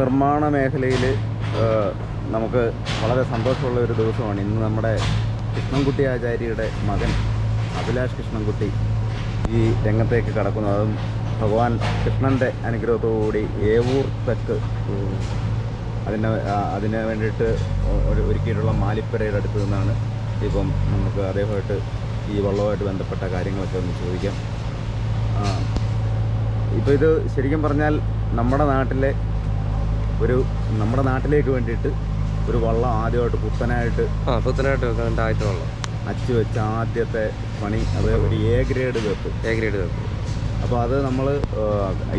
നിർമ്മാണ മേഖലയിൽ നമുക്ക് വളരെ സന്തോഷമുള്ള ഒരു ദിവസമാണ്. ഇന്ന് നമ്മുടെ കൃഷ്ണൻകുട്ടി ആചാര്യയുടെ മകൻ അഭിലാഷ് കൃഷ്ണൻകുട്ടി ഈ രംഗത്തേക്ക് കടക്കുന്നു അതും ഭഗവാൻ കൃഷ്ണന്റെ അനുഗ്രഹത്തോടുകൂടി ഏവൂർ തെക്ക് അതിന് അതിന് വേണ്ടിയിട്ട് ഒരു ഒരുക്കിയിട്ടുള്ള മാലിപ്പരയുടെ അടുത്ത് നിന്നാണ് ഇപ്പം നമുക്ക് അദ്ദേഹമായിട്ട് ഈ വള്ളവുമായിട്ട് ബന്ധപ്പെട്ട കാര്യങ്ങളൊക്കെ ഒന്ന് ചോദിക്കാം. ഇപ്പോൾ ഇത് ശരിക്കും പറഞ്ഞാൽ നമ്മുടെ നാട്ടിലെ ഒരു നമ്മുടെ നാട്ടിലേക്ക് വേണ്ടിയിട്ട് ഒരു വള്ളം ആദ്യമായിട്ട് പുത്തനായിട്ട് ആ പുത്തനായിട്ട് വെക്കാൻ വള്ളം. അച്ചു വെച്ച ആദ്യത്തെ പണി അത് ഒരു എ ഗ്രേഡ് വെപ്പ്. എ ഗ്രേഡ് വെപ്പ്. അപ്പോൾ അത് നമ്മൾ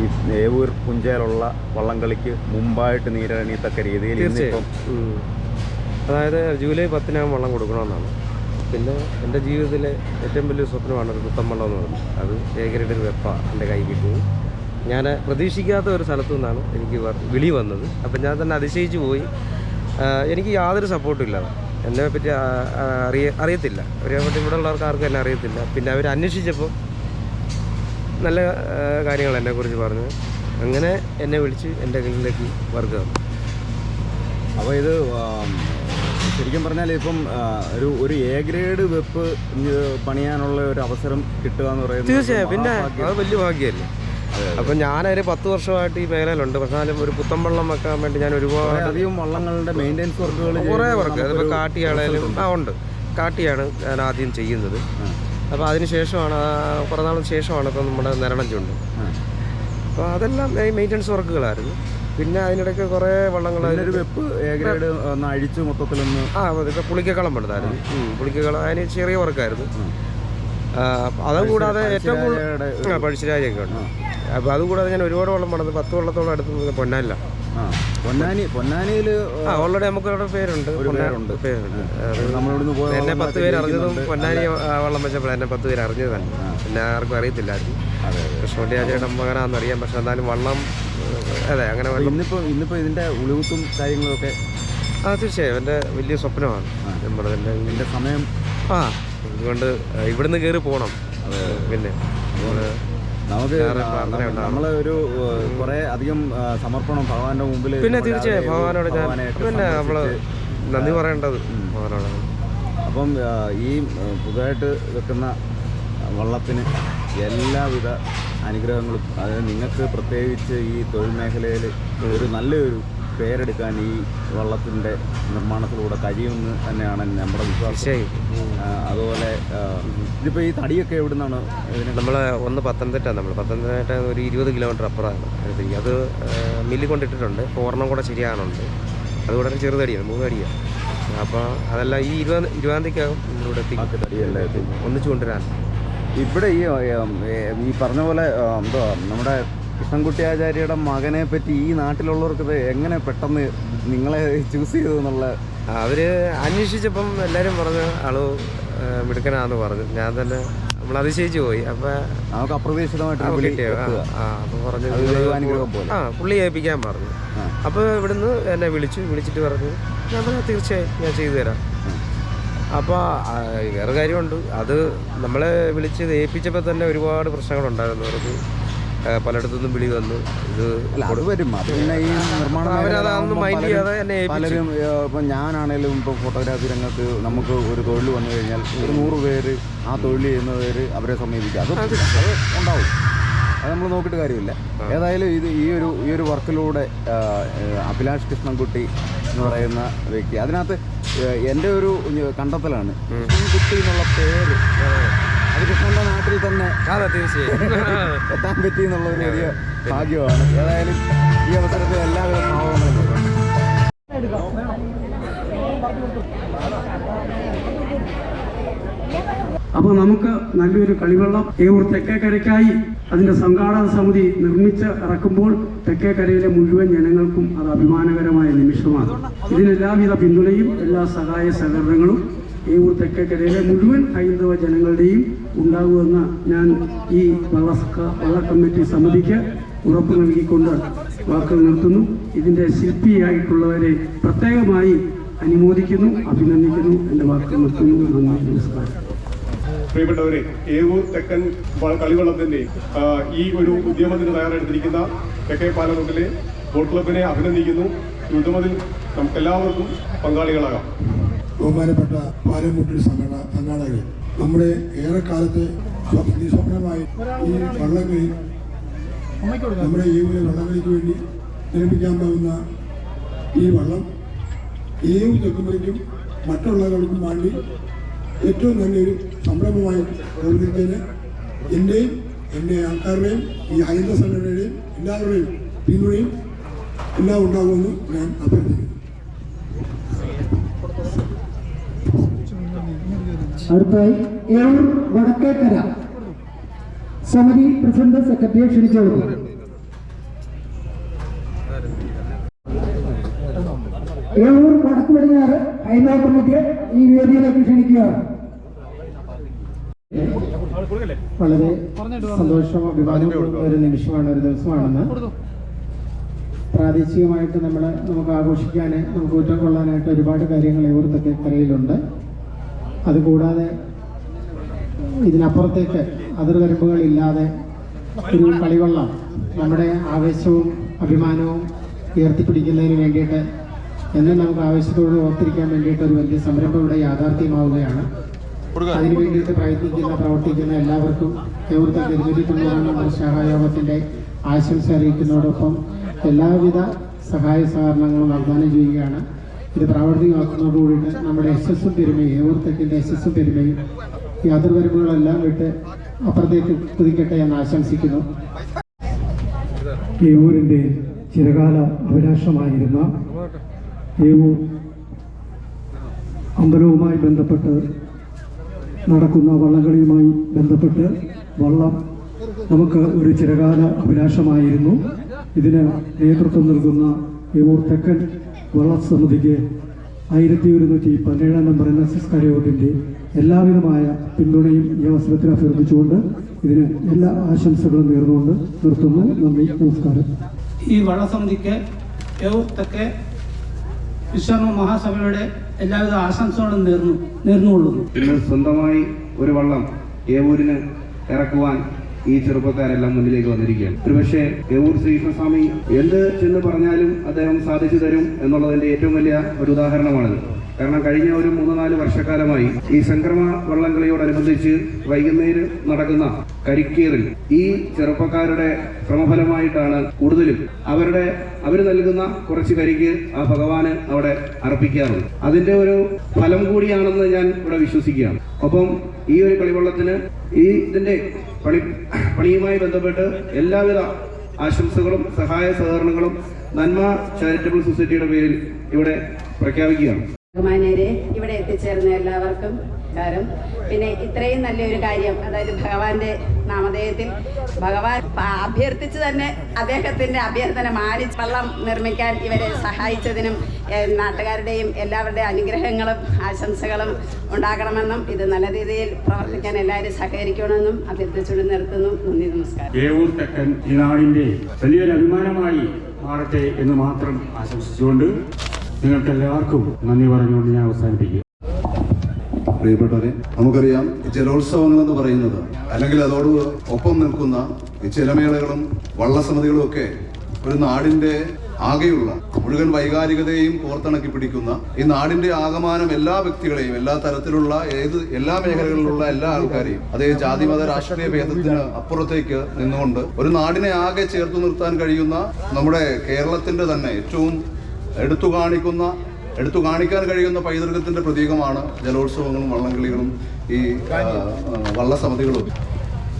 ഈ ഏവൂർ പുഞ്ചയിലുള്ള വള്ളംകളിക്ക് മുമ്പായിട്ട് നീരണിയത്തക്ക രീതിയിൽ ഇന്നിപ്പം. അതായത് ജൂലൈ പത്തിനാകും വള്ളം കൊടുക്കണമെന്നാണ്. പിന്നെ എന്റെ ജീവിതത്തിലെ ഏറ്റവും വലിയ സ്വപ്നമാണ് ഒരു പുത്തൻ വള്ളം എന്ന് പറയുന്നത്. അത് എ ഗ്രേഡ് ഒരു വെപ്പ എന്റെ കൈ കിട്ടുന്നു ഞാൻ പ്രതീക്ഷിക്കാത്ത ഒരു സ്ഥലത്തു നിന്നാണ് എനിക്ക് വിളി വന്നത്. അപ്പം ഞാൻ തന്നെ അതിശയിച്ചു പോയി. എനിക്ക് യാതൊരു സപ്പോർട്ടും ഇല്ല എന്നെ പറ്റി അറിയ അറിയത്തില്ല. അവരെ പറ്റി ഇവിടെ ഉള്ളവർക്ക് ആർക്കും എന്നെ അറിയത്തില്ല. പിന്നെ അവർ അന്വേഷിച്ചപ്പോൾ നല്ല കാര്യങ്ങൾ എന്നെക്കുറിച്ച് പറഞ്ഞു. അങ്ങനെ എന്നെ വിളിച്ച് എന്റെ കയ്യിലേക്ക് വർക്ക് തന്നു. അപ്പോൾ ഇത് ശരിക്കും പറഞ്ഞാൽ ഇപ്പം ഒരു ഒരു എ ഗ്രേഡ് വെപ്പ് പണിയാനുള്ള ഒരു അവസരം കിട്ടുക എന്ന് പറയുന്നത് തീർച്ചയായും. പിന്നെ അത് വലിയ ഭാഗ്യമല്ലേ? അപ്പം ഞാനൊരു പത്ത് വർഷമായിട്ട് ഈ മേഖലയിലുണ്ട്. പക്ഷേ എന്നാലും ഒരു പുത്തം വെള്ളം വെക്കാൻ വേണ്ടി ഞാൻ ഒരുപാട് അധികം വള്ളങ്ങളുടെ മെയിന്റെനൻസ് വർക്കുകൾ കുറേ വർക്ക് അതിപ്പോൾ കാട്ടിയാണേലും ആ ഉണ്ട്. കാട്ടിയാണ് ഞാൻ ആദ്യം ചെയ്യുന്നത്. അപ്പോൾ അതിന് ശേഷമാണ് കുറേ നാളിന് ശേഷമാണ് ഇപ്പം നമ്മുടെ നിരണം ചുണ്ട് അപ്പോൾ അതെല്ലാം മെയിന്റെനൻസ് വർക്കുകളായിരുന്നു പിന്നെ അതിനിടയ്ക്ക് കുറേ വള്ളങ്ങൾ ഒരു വെപ്പ് ഗ്രേഡ് ഒന്ന് അഴിച്ച് മൊത്തത്തിലൊന്ന് ആ ഇതൊക്കെ പുളിക്കക്കളം പണിതായിരുന്നു പുളിക്കക്കളം. അതിന് ചെറിയ വർക്കായിരുന്നു ആ, അതും കൂടാതെ ഏറ്റവും കൂടുതൽ പഴശ്ശിരാജയൊക്കെ ഉണ്ട്. അപ്പോൾ അതുകൂടാതെ ഞാൻ ഒരുപാട് വെള്ളം പണിത് പത്ത് വെള്ളത്തോളം അടുത്ത് പൊന്നാനില്ല പൊന്നാനി പൊന്നാനിയിൽ ആ ഓൾറെഡി നമുക്ക് അവിടെ പേരുണ്ട്. എന്നെ പത്ത് പേര് അറിഞ്ഞതും പൊന്നാനി വെള്ളം വെച്ചപ്പോഴാണ് വെച്ചപ്പോൾ എന്നെ പത്ത് പേര് അറിഞ്ഞതാണ് പിന്നെ ആർക്കും അറിയത്തില്ലായിരുന്നു. അതെ കൃഷ്ണൻകുട്ടി മകനാണെന്ന് അറിയാം. പക്ഷെ എന്നാലും വള്ളം അതെ അങ്ങനെ ഇന്നിപ്പോ ഇന്നിപ്പോൾ ഇന്നിപ്പോൾ ഇതിന്റെ ഉളിവുത്തും കാര്യങ്ങളൊക്കെ ആ തീർച്ചയായും. എന്റെ വലിയ സ്വപ്നമാണ്. നമ്മുടെ എന്റെ സമയം ആ അതുകൊണ്ട് ഇവിടുന്ന് കയറി പോകണം പിന്നെ നമുക്ക് നമ്മൾ ഒരു കുറെ അധികം സമർപ്പണം ഭഗവാന്റെ മുമ്പിൽ പിന്നെ തീർച്ചയായും ഭഗവാനോട് ഞാൻ പിന്നെ നമ്മൾ നന്ദി പറയേണ്ടത് ഭഗവാനോടാണ്. അപ്പം ഈ പുതുതായിട്ട് വെക്കുന്ന വള്ളത്തിന് എല്ലാവിധ അനുഗ്രഹങ്ങളും അതായത് നിങ്ങൾക്ക് പ്രത്യേകിച്ച് ഈ തൊഴിൽ മേഖലയിൽ ഒരു നല്ലൊരു പേരെടുക്കാൻ ഈ വള്ളത്തിന്റെ നിർമ്മാണത്തിലൂടെ കഴിയുമെന്ന് തന്നെയാണ് നമ്മുടെ വിശ്വാസം. അതുപോലെ ഇതിപ്പോൾ ഈ തടിയൊക്കെ എവിടെ നിന്നാണ് നമ്മൾ ഒന്ന് പത്തനംതിട്ട നമ്മൾ പത്തനംതിട്ട ഒരു ഇരുപത് കിലോമീറ്റർ അപ്പുറമാണ്. അടുത്തേക്ക് അത് മില്ലിൽ കൊണ്ടിട്ടിട്ടുണ്ട്. ഒരെണ്ണം കൂടെ ശരിയാകുന്നുണ്ട് അതുകൂടെ ഒരു ചെറുതടിയാണ് മൂന്ന് അടിയാണ് അപ്പോൾ അതെല്ലാം ഈ ഇരുപത് ഇരുപതാം തീയതിക്കാകും നമ്മളിവിടെ എത്തിക്കും. ഒന്നിച്ചു കൊണ്ടുവരാൻ ഇവിടെ ഈ ഈ പറഞ്ഞ പോലെ എന്തോ നമ്മുടെ കൃഷ്ണൻകുട്ടി ആചാര്യയുടെ മകനെ പറ്റി ഈ നാട്ടിലുള്ളവർക്ക് എങ്ങനെ പെട്ടെന്ന് നിങ്ങളെ ചൂസ് ചെയ്തു എന്നുള്ള അവർ അന്വേഷിച്ചപ്പം എല്ലാവരും പറഞ്ഞു ആൾ മിടുക്കനാന്ന് പറഞ്ഞു. ഞാൻ തന്നെ നമ്മൾ അതിശയിച്ചു പോയി. അപ്പൊ നമുക്ക് അപ്രതീക്ഷിതമായിട്ട് പറഞ്ഞു ആ പുള്ളി ഏൽപ്പിക്കാൻ പറഞ്ഞു. അപ്പൊ ഇവിടുന്ന് എന്നെ വിളിച്ചു. വിളിച്ചിട്ട് പറഞ്ഞു ഞാൻ പറഞ്ഞു തീർച്ചയായും ഞാൻ ചെയ്തു തരാം. അപ്പോൾ വേറെ കാര്യമുണ്ട്. അത് നമ്മളെ വിളിച്ച് ഏൽപ്പിച്ചപ്പോൾ തന്നെ ഒരുപാട് പ്രശ്നങ്ങളുണ്ടായിരുന്നു. അവർക്ക് പലയിടത്തുനിന്നും വിളി വന്നു. ഇത് അത് വരും. അത് പിന്നെ ഈ നിർമ്മാണം മൈൻഡ് പലരും- ചെയ്യാതെ എന്നെ പലരും ഏ, ഇപ്പം ഞാനാണേലും ഇപ്പോൾ ഫോട്ടോഗ്രാഫി രംഗത്ത് നമുക്ക് ഒരു തൊഴിൽ വന്നു കഴിഞ്ഞാൽ ഒരു നൂറ് പേര് ആ തൊഴിൽ ചെയ്യുന്ന പേര് അവരെ സമീപിക്കുക. അത് അത് ഉണ്ടാവും. അത് നമ്മൾ നോക്കിയിട്ട് കാര്യമില്ല. ഏതായാലും ഇത് ഈ ഒരു ഈ ഒരു വർക്കിലൂടെ അഭിലാഷ് കൃഷ്ണൻകുട്ടി എന്ന് പറയുന്ന വ്യക്തി. അതിനകത്ത് എന്റെ ഒരു കണ്ടെത്തലാണ്. കൃഷ്ണൻകുട്ടി എന്നുള്ള പേര്. അത് നാട്ടിൽ തന്നെ അതെ തീർച്ചയായും. എത്താൻ പറ്റി എന്നുള്ള ഒരു വലിയ ഭാഗ്യമാണ്. ഏതായാലും ഈ അവസരത്തിൽ എല്ലാവിധ ഭാവങ്ങളും അപ്പോൾ നമുക്ക് നല്ലൊരു കളിവെള്ളം ഏവൂർ തെക്കേക്കരയ്ക്കായി അതിന്റെ സംഘാടന സമിതി നിർമ്മിച്ച് ഇറക്കുമ്പോൾ തെക്കേക്കരയിലെ മുഴുവൻ ജനങ്ങൾക്കും അത് അഭിമാനകരമായ നിമിഷമാണ്. ഇതിനെല്ലാവിധ പിന്തുണയും എല്ലാ സഹായ സഹകരണങ്ങളും ഏവൂർ തെക്കേക്കരയിലെ മുഴുവൻ ഹൈന്ദവ ജനങ്ങളുടെയും ഉണ്ടാകുമെന്ന് ഞാൻ ഈ വള്ള വള്ള കമ്മിറ്റി സമിതിക്ക് ഉറപ്പ് നൽകിക്കൊണ്ട് വാക്കുകൾ നിർത്തുന്നു. ഇതിന്റെ ശില്പിയായിട്ടുള്ളവരെ പ്രത്യേകമായി അനുമോദിക്കുന്നു അഭിനന്ദിക്കുന്നു. എന്റെ വാക്കുകൾ നിർത്തുന്നു. നന്ദി നമസ്കാരം. പ്രിയപ്പെട്ടവരെ ഏവൂർ തെക്കൻ കളിവള്ളത്തിന്റെ ഈ ഒരു ഉദ്യമത്തിന് തയ്യാറെടുത്തിരിക്കുന്ന തെക്കേ പാലമുട്ടിലെ ബോട്ട് ക്ലബിനെ അഭിനന്ദിക്കുന്നു. യുദ്ധമതിൽ നമുക്കെല്ലാവർക്കും പങ്കാളികളാകാം. ബഹുമാനപ്പെട്ട പാലമുട്ടി സംഘടന സംഘാടകർ നമ്മുടെ ഏറെക്കാലത്തെ സ്വപ്ന സ്വപ്നമായി ഈ വള്ളംകളി നമ്മുടെ ഈ ഒരു വള്ളംകളിക്ക് വേണ്ടി നിർമ്മിക്കാൻ പോകുന്ന ഈ വള്ളം ഏവ് തെക്കുമ്പോഴേക്കും മറ്റുള്ളവർക്കും വേണ്ടി ഏറ്റവും നല്ലൊരു സംരംഭമായി പ്രവർത്തിക്കുന്നതിന് എന്റെയും എന്റെ ആൾക്കാരുടെയും ഈ ഹൈന്ദവ സംഘടനയുടെയും എല്ലാവരുടെയും പിന്തുണയും എല്ലാം ഉണ്ടാകുമെന്ന് ഞാൻ അഭ്യർത്ഥിക്കുന്നു. അടുത്തായി ഏഴൂർ വടക്കേക്കര. സമിതി പ്രസിഡന്റ് സെക്രട്ടറിയെ ക്ഷണിച്ചു കൊടുക്കും. ഏവൂർ വടക്ക് പടിഞ്ഞാറ് ഹൈന്ദവ കമ്മിറ്റിയെ ഈ വേദിയിലേക്ക് ക്ഷണിക്കുകയാണ് വളരെ സന്തോഷം അഭിമാനം ഒരു നിമിഷമാണ് ഒരു ദിവസമാണെന്ന്. പ്രാദേശികമായിട്ട് നമ്മൾ നമുക്ക് ആഘോഷിക്കാൻ നമുക്ക് ഊറ്റം കൊള്ളാനായിട്ട് ഒരുപാട് കാര്യങ്ങൾ ഏവൂർത്തൊക്കെ കരയിലുണ്ട് അതുകൂടാതെ ഇതിനപ്പുറത്തേക്ക് അതിർവരമ്പുകളില്ലാതെ ഒരു കളിവള്ളം നമ്മുടെ ആവേശവും അഭിമാനവും ഉയർത്തിപ്പിടിക്കുന്നതിന് വേണ്ടിയിട്ട് എന്നും നമുക്ക് ആവേശത്തോട് ഓർത്തിരിക്കാൻ വേണ്ടിയിട്ട് ഒരു വലിയ സംരംഭം ഇവിടെ യാഥാർത്ഥ്യമാവുകയാണ്. അതിനു വേണ്ടിയിട്ട് പ്രയത്നിക്കുന്ന പ്രവർത്തിക്കുന്ന എല്ലാവർക്കും നേതൃത്വം നമ്മുടെ സഹായോഗത്തിന്റെ ആശംസ അറിയിക്കുന്നതോടൊപ്പം എല്ലാവിധ സഹായ സഹകരണങ്ങളും വാഗ്ദാനം ചെയ്യുകയാണ്. ഇത് പ്രാവർത്തികമാക്കുന്നതോടുകൂടിയിട്ട് നമ്മുടെ എസ് എസും പെരുമയും ഏവർത്തക്കിന്റെ എസും പെരുമയും ഈ വിട്ട് അപ്പുറത്തേക്ക് കുതിക്കട്ടെ എന്ന് ആശംസിക്കുന്നു. ഏവൂരിന്റെ ചിരകാല അഭിലാഷമായിരുന്ന ഏവൂർ അമ്പലവുമായി ബന്ധപ്പെട്ട് നടക്കുന്ന വള്ളംകളിയുമായി ബന്ധപ്പെട്ട് വള്ളം നമുക്ക് ഒരു ചിരകാല അഭിലാഷമായിരുന്നു. ഇതിന് നേതൃത്വം നൽകുന്ന ഏവൂർ തെക്കൻ വള്ളസമിതിക്ക് ആയിരത്തി ഒരുന്നൂറ്റി പതിനേഴാം നമ്പർ എൻ എസ് എസ് കരയോട്ടിന്റെ എല്ലാവിധമായ പിന്തുണയും ഈ അവസരത്തിൽ അഭ്യർത്ഥിച്ചുകൊണ്ട് ഇതിന് എല്ലാ ആശംസകളും നേർന്നുകൊണ്ട് നിർത്തുന്നു. നന്ദി നമസ്കാരം. ഈ വള്ളസമിതിക്ക് യൗത്തൊക്കെ വിശ്വകർമ്മ മഹാസഭയുടെ എല്ലാവിധ ആശംസകളും നേർന്നു നേർന്നുകൊള്ളുന്നു. സ്വന്തമായി ഒരു വള്ളം ഏവൂരിന് ഇറക്കുവാൻ ഈ ചെറുപ്പക്കാരെല്ലാം മുന്നിലേക്ക് വന്നിരിക്കുകയാണ്. ഒരുപക്ഷെ എവൂർ ശ്രീകൃഷ്ണസ്വാമി എന്ത് ചെന്ന് പറഞ്ഞാലും അദ്ദേഹം സാധിച്ചു തരും എന്നുള്ളതിന്റെ ഏറ്റവും വലിയ ഒരു ഉദാഹരണമാണിത്. കാരണം കഴിഞ്ഞ ഒരു മൂന്ന് നാല് വർഷക്കാലമായി ഈ സംക്രമ വള്ളംകളിയോടനുബന്ധിച്ച് വൈകുന്നേരം നടക്കുന്ന കരിക്കീറിൽ ഈ ചെറുപ്പക്കാരുടെ ശ്രമഫലമായിട്ടാണ് കൂടുതലും അവരുടെ അവർ നൽകുന്ന കുറച്ച് കരിക്ക് ആ ഭഗവാന് അവിടെ അർപ്പിക്കാറുണ്ട്. അതിന്റെ ഒരു ഫലം കൂടിയാണെന്ന് ഞാൻ ഇവിടെ വിശ്വസിക്കുകയാണ്. ഒപ്പം ഈ ഒരു കളിവള്ളത്തിന് ഈ ഇതിന്റെ പണി പണിയുമായി ബന്ധപ്പെട്ട് എല്ലാവിധ ആശംസകളും സഹായ സഹകരണങ്ങളും നന്മ ചാരിറ്റബിൾ സൊസൈറ്റിയുടെ പേരിൽ ഇവിടെ പ്രഖ്യാപിക്കുകയാണ്. ബഹുമാന്യരെ ഇവിടെ എത്തിച്ചേർന്ന എല്ലാവർക്കും കാരം പിന്നെ ഇത്രയും നല്ലൊരു കാര്യം അതായത് ഭഗവാന്റെ നാമധേയത്തിൽ ഭഗവാൻ അഭ്യർത്ഥിച്ച് തന്നെ അദ്ദേഹത്തിന്റെ അഭ്യർത്ഥന മാനിച്ച് വള്ളം നിർമ്മിക്കാൻ ഇവരെ സഹായിച്ചതിനും നാട്ടുകാരുടെയും എല്ലാവരുടെയും അനുഗ്രഹങ്ങളും ആശംസകളും ഉണ്ടാകണമെന്നും ഇത് നല്ല രീതിയിൽ പ്രവർത്തിക്കാൻ എല്ലാവരും സഹകരിക്കണമെന്നും അഭ്യർത്ഥിച്ചുകൊണ്ട് നിർത്തുന്നു. നന്ദി നമസ്കാരം. വലിയൊരു അഭിമാനമായി മാറട്ടെ എന്ന് മാത്രം ആശംസിച്ചുകൊണ്ട് നിങ്ങൾക്ക് എല്ലാവർക്കും നന്ദി പറഞ്ഞുകൊണ്ട് ഞാൻ അവസാനിപ്പിക്കുക പ്രിയപ്പെട്ടവരെ നമുക്കറിയാം ജലോത്സവങ്ങൾ എന്ന് പറയുന്നത് അല്ലെങ്കിൽ അതോട് ഒപ്പം നിൽക്കുന്ന ചിലമേളകളും വള്ളസമിതികളും ഒക്കെ ഒരു നാടിന്റെ ആകെയുള്ള മുഴുവൻ വൈകാരികതയെയും കോർത്തിണക്കി പിടിക്കുന്ന ഈ നാടിന്റെ ആകമാനം എല്ലാ വ്യക്തികളെയും എല്ലാ തരത്തിലുള്ള ഏത് എല്ലാ മേഖലകളിലുള്ള എല്ലാ ആൾക്കാരെയും അതേ ജാതി മത രാഷ്ട്രീയ ഭേദത്തിന് അപ്പുറത്തേക്ക് നിന്നുകൊണ്ട് ഒരു നാടിനെ ആകെ ചേർത്തു നിർത്താൻ കഴിയുന്ന നമ്മുടെ കേരളത്തിന്റെ തന്നെ ഏറ്റവും എടുത്തു കാണിക്കുന്ന എടുത്തു കാണിക്കാൻ കഴിയുന്ന പൈതൃകത്തിന്റെ പ്രതീകമാണ് ജലോത്സവങ്ങളും വള്ളംകളികളും ഈ വള്ളസമിതികളും.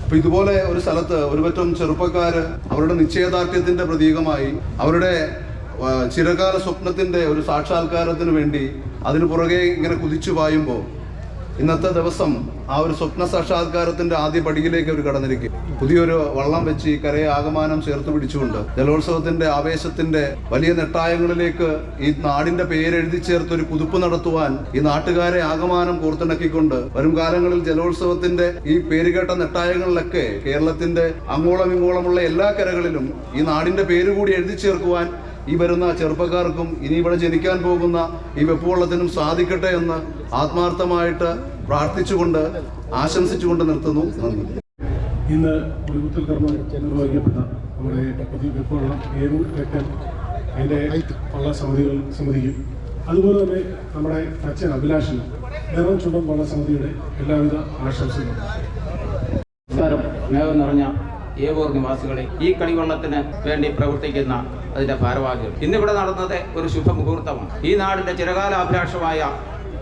അപ്പൊ ഇതുപോലെ ഒരു സ്ഥലത്ത് ഒരുപറ്റം ചെറുപ്പക്കാര് അവരുടെ നിശ്ചയദാർഢ്യത്തിന്റെ പ്രതീകമായി അവരുടെ ചിരകാല സ്വപ്നത്തിന്റെ ഒരു സാക്ഷാത്കാരത്തിന് വേണ്ടി അതിനു പുറകെ ഇങ്ങനെ കുതിച്ചു പായുമ്പോൾ ഇന്നത്തെ ദിവസം ആ ഒരു സ്വപ്ന സാക്ഷാത്കാരത്തിന്റെ ആദ്യ പടിയിലേക്ക് അവർ കടന്നിരിക്കും. പുതിയൊരു വള്ളം വെച്ച് ഈ കരയെ ആകമാനം ചേർത്ത് പിടിച്ചുകൊണ്ട് ജലോത്സവത്തിന്റെ ആവേശത്തിന്റെ വലിയ നെട്ടായങ്ങളിലേക്ക് ഈ നാടിന്റെ പേരെഴുതി ചേർത്ത് ഒരു പുതുപ്പ് നടത്തുവാൻ ഈ നാട്ടുകാരെ ആകമാനം കോർത്തിണക്കിക്കൊണ്ട് വരും കാലങ്ങളിൽ ജലോത്സവത്തിന്റെ ഈ പേരുകേട്ട നെട്ടായങ്ങളിലൊക്കെ കേരളത്തിന്റെ അങ്ങോളം ഇങ്ങോളമുള്ള എല്ലാ കരകളിലും ഈ നാടിന്റെ പേര് കൂടി എഴുതി ചേർക്കുവാൻ ഈ വരുന്ന ചെറുപ്പക്കാർക്കും ഇനി ഇവിടെ ജനിക്കാൻ പോകുന്ന ഈ വെപ്പുവള്ളത്തിനും സാധിക്കട്ടെ എന്ന് ആത്മാർത്ഥമായിട്ട് പ്രാർത്ഥിച്ചുകൊണ്ട് ആശംസിച്ചുകൊണ്ട് നിർത്തുന്നു. നന്ദി. ഇന്ന് ഒരുകുത്തൽ കർമ്മം നിർവഹിക്കപ്പെട്ട നമ്മുടെ വെപ്പുവള്ളം ഏവൂർ തെക്കൻ അതിന്റെ വള്ള സമിതികൾ സമിതിക്കും അതുപോലെ തന്നെ നമ്മുടെ അച്ഛൻ അഭിലാഷിന് നിറം ചുണ്ടം വള്ള സമിതിയുടെ എല്ലാവിധ ആശംസകളും. നമസ്കാരം. സ്നേഹം നിറഞ്ഞ ഏവൂർ നിവാസികളെ ഈ കളിവള്ളത്തിന് വേണ്ടി പ്രവർത്തിക്കുന്ന അതിന്റെ ഭാരവാഹികൾ. ഇന്നിവിടെ നടന്നത് ഒരു ശുഭമുഹൂർത്തമാണ്. ഈ നാടിന്റെ ചിരകാലാഭിലാഷമായ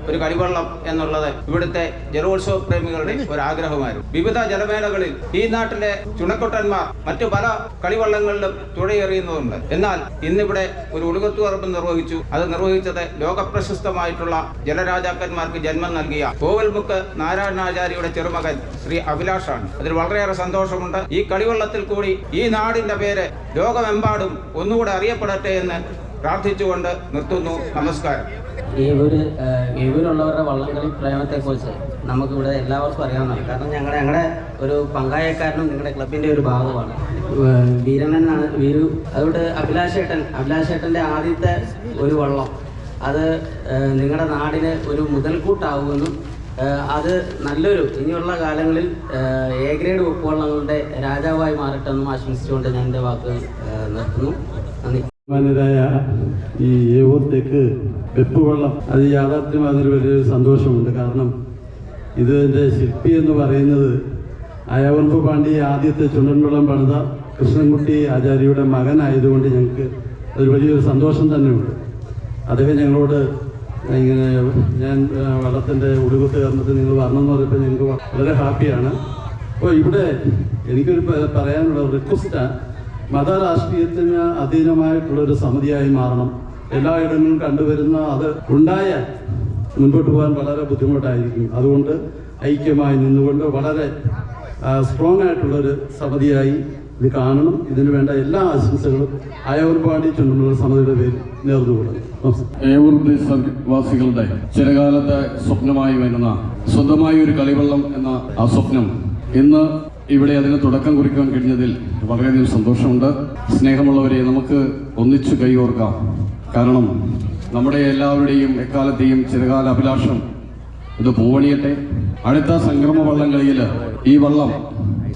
ഒരു കളിവള്ളം എന്നുള്ളത് ഇവിടുത്തെ ജലോത്സവ പ്രേമികളുടെ ഒരു ആഗ്രഹമായിരുന്നു വിവിധ ജലമേളകളിൽ ഈ നാട്ടിലെ ചുണക്കൊട്ടന്മാർ മറ്റു പല കളിവള്ളങ്ങളിലും തുഴയെറിയുന്നതുണ്ട് എന്നാൽ ഇന്നിവിടെ ഒരു ഒഴുകത്തുറപ്പ് നിർവഹിച്ചു. അത് നിർവഹിച്ചത് ലോകപ്രശസ്തമായിട്ടുള്ള ജലരാജാക്കന്മാർക്ക് ജന്മം നൽകിയ കോവൽമുക്ക് നാരായണാചാര്യയുടെ ചെറുമകൻ ശ്രീ അഭിലാഷാണ്. അതിൽ വളരെയേറെ സന്തോഷമുണ്ട്. ഈ കളിവള്ളത്തിൽ കൂടി ഈ നാടിന്റെ പേര് ലോകമെമ്പാടും ഒന്നുകൂടെ അറിയപ്പെടട്ടെ എന്ന് പ്രാർത്ഥിച്ചുകൊണ്ട് നിർത്തുന്നു. നമസ്കാരം. ഏവൂര് ഏവൂരുള്ളവരുടെ വള്ളംകളി പ്രേമത്തെക്കുറിച്ച് നമുക്കിവിടെ എല്ലാവർക്കും അറിയാവുന്നതാണ്. കാരണം ഞങ്ങളുടെ ഞങ്ങളുടെ ഒരു പങ്കായക്കാരനും നിങ്ങളുടെ ക്ലബിന്റെ ഒരു ഭാഗമാണ് വീരനൻ എന്നാണ് വീരു അതുകൊണ്ട് അഭിലാഷേട്ടൻ അഭിലാഷേട്ടന്റെ ആദ്യത്തെ ഒരു വള്ളം. അത് നിങ്ങളുടെ നാടിന് ഒരു മുതൽക്കൂട്ടാവുമെന്നും അത് നല്ലൊരു ഇനിയുള്ള കാലങ്ങളിൽ എ ഗ്രേഡ് ഉപ്പുവള്ളങ്ങളുടെ രാജാവായി മാറട്ടെന്നും ആശംസിച്ചുകൊണ്ട് ഞാൻ എന്റെ വാക്ക് നിർത്തുന്നു. നന്ദി. ബഹുമാനരായ ഈ ഏവൂർ വെപ്പുവെള്ളം. അത് യാഥാർത്ഥ്യം അതിൽ വലിയൊരു സന്തോഷമുണ്ട്. കാരണം ഇതിന്റെ ശില്പി എന്ന് പറയുന്നത് അയവർപ്പ് പാണ്ഡി ആദ്യത്തെ ചുണ്ടൻവെള്ളം പണിത കൃഷ്ണൻകുട്ടി ആചാര്യയുടെ മകനായതുകൊണ്ട് ഞങ്ങൾക്ക് ഒരു വലിയൊരു സന്തോഷം തന്നെയുണ്ട്. അദ്ദേഹം ഞങ്ങളോട് ഇങ്ങനെ ഞാൻ വെള്ളത്തിന്റെ വള്ളത്തിന്റെ കാരണത്തിൽ നിങ്ങൾ വരണമെന്ന് പറഞ്ഞപ്പോൾ ഞങ്ങൾക്ക് വളരെ ഹാപ്പിയാണ്. അപ്പോൾ ഇവിടെ എനിക്കൊരു പറയാനുള്ള റിക്വസ്റ്റാണ് മതരാഷ്ട്രീയത്തിന് അധീനമായിട്ടുള്ളൊരു സമിതിയായി മാറണം. എല്ലായിടങ്ങളിലും കണ്ടുവരുന്ന അത് ഉണ്ടായാൽ മുൻപോട്ട് പോകാൻ വളരെ ബുദ്ധിമുട്ടായിരിക്കും. അതുകൊണ്ട് ഐക്യമായി നിന്നുകൊണ്ട് വളരെ സ്ട്രോങ് ആയിട്ടുള്ളൊരു സമിതിയായി ഇത് കാണണം. ഇതിനു വേണ്ട എല്ലാ ആശംസകളും അയവർപാടി ചുണ്ടുള്ള സമിതിയുടെ പേര് നേർന്നുകൊള്ളുന്നു. വാസികളുടെ ചിലകാലത്തെ സ്വപ്നമായി വരുന്ന സ്വന്തമായി ഒരു കളിവെള്ളം എന്ന ആ സ്വപ്നം ഇന്ന് ഇവിടെ അതിന് തുടക്കം കുറിക്കാൻ കഴിഞ്ഞതിൽ വളരെയധികം സന്തോഷമുണ്ട്. സ്നേഹമുള്ളവരെ നമുക്ക് ഒന്നിച്ചു കൈകോർക്കാം. കാരണം നമ്മുടെ എല്ലാവരുടെയും എക്കാലത്തെയും ചിരകാല അഭിലാഷം ഇത് പൂവണിയട്ടെ. അടുത്ത സംക്രമ വള്ളംകളിയിൽ ഈ വള്ളം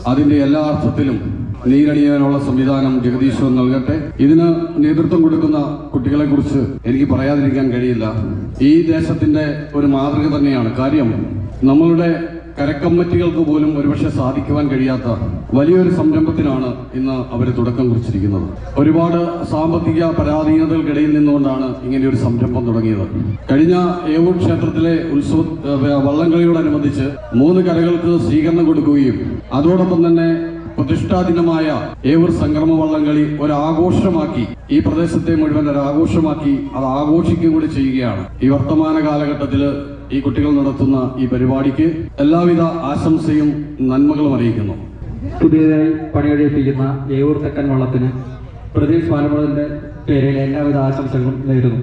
അതിന്റെ എല്ലാ അർത്ഥത്തിലും നീരണിയാനുള്ള സംവിധാനം ജഗദീശ്വരൻ നൽകട്ടെ. ഇതിന് നേതൃത്വം കൊടുക്കുന്ന കുട്ടികളെ കുറിച്ച് എനിക്ക് പറയാതിരിക്കാൻ കഴിയില്ല. ഈ ദേശത്തിന്റെ ഒരു മാതൃക തന്നെയാണ്. കാര്യം നമ്മളുടെ കരക്കമ്മറ്റികൾക്ക് പോലും ഒരുപക്ഷെ സാധിക്കുവാൻ കഴിയാത്ത വലിയൊരു സംരംഭത്തിനാണ് ഇന്ന് അവർ തുടക്കം കുറിച്ചിരിക്കുന്നത്. ഒരുപാട് സാമ്പത്തിക പരാധീനതകൾക്കിടയിൽ നിന്നുകൊണ്ടാണ് ഇങ്ങനെ ഒരു സംരംഭം തുടങ്ങിയത്. കഴിഞ്ഞ ഏവൂർ ക്ഷേത്രത്തിലെ ഉത്സവ വള്ളംകളിയോടനുബന്ധിച്ച് മൂന്ന് കരകൾക്ക് സ്വീകരണം കൊടുക്കുകയും അതോടൊപ്പം തന്നെ പ്രതിഷ്ഠാദിനമായ ഏവർ സംക്രമ വള്ളംകളി ഒരാഘോഷമാക്കി ഈ പ്രദേശത്തെ മുഴുവൻ ഒരാഘോഷമാക്കി അത് ആഘോഷിക്കുകയും കൂടി ചെയ്യുകയാണ്. ഈ വർത്തമാന കാലഘട്ടത്തിൽ ഈ കുട്ടികൾ നടത്തുന്ന ഈ പരിപാടിക്ക് എല്ലാവിധ ആശംസയും നന്മകളും അറിയിക്കുന്നു. പുതിയതായി പണിയെടുപ്പിക്കുന്ന ഏവൂർ തെക്കൻ വള്ളത്തിന് പ്രദീപ് പാലമുളന്റെ പേരിൽ എല്ലാവിധ ആശംസകളും നേരുന്നു.